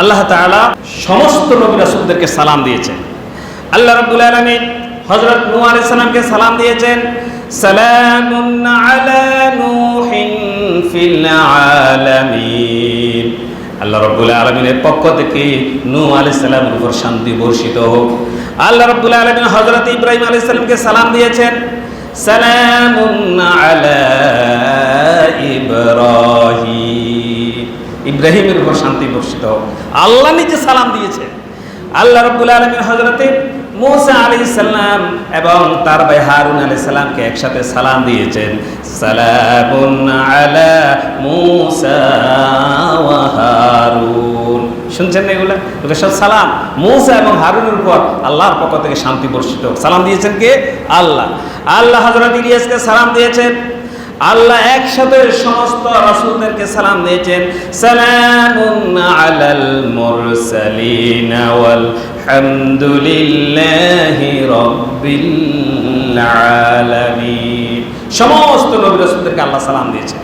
আল্লাহ তাআলা সমস্ত নবী রাসূলদেরকে সালাম দিয়েছেন। আল্লাহ রাব্বুল আলামিন হজরত নু আলাইহিস সালামকে সালাম দিয়েছেন, সালামুন আলা নূহিন ফিল আলামিন। আল্লাহ রাব্বুল আলামিনের পক্ষ থেকে নূহ আলাইহিস সালামের উপর শান্তি বর্ষিত হোক। আল্লাহ রাব্বুল আলামিন হযরত ইব্রাহিম আলাইহিস সালামকে সালাম দিয়েছেন, সালামুন আলা ইব্রাহিম। ইব্রাহিমের উপর শান্তি বর্ষিত হোক। আল্লাহ নিজে সালাম দিয়েছে আল্লাহ রব্বুল আলমীর হজরতে মুসা আলী সাল্লাম এবং তার ভাই হারুন আলী সাল্লামকে একসাথে সালাম দিয়েছেন। সালামুন আলা মুসা হারুন। শুনছেন না এগুলো? এগুলো সব সালাম। মুসা এবং হারুনের উপর আল্লাহর পক্ষ থেকে শান্তি বর্ষিত সালাম দিয়েছেন কে? আল্লাহ। আল্লাহ হজরত ইলিয়াসকে সালাম দিয়েছেন। আল্লাহ একসাথে সমস্ত রাসূলদেরকে সালাম দিয়েছেন, সালামুন আলাল মুরসালিন ওয়াল হামদুলিল্লাহি রাব্বিল আলামিন। সমস্ত নবী রাসূলদেরকে আল্লাহ সালাম দিয়েছেন।